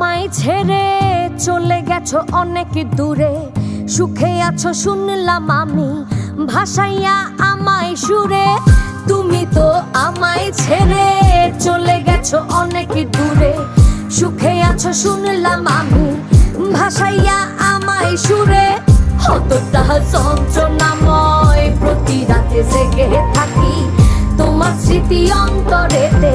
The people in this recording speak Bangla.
আমায় ছেড়ে চলে গেছো অনেক দূরে। সুখে আছো শুনলাম আমি, ভাসাইয়া আমায় সুরে। তুমি তো আমায় ছেড়ে চলে গেছো অনেক দূরে। সুখে আছো শুনলাম আমি, ভাসাইয়া আমায় সুরে। হতটা যন্ত্রণাময় প্রতি রাতে জেগে থাকি, তোমার স্মৃতি অন্তরেতে।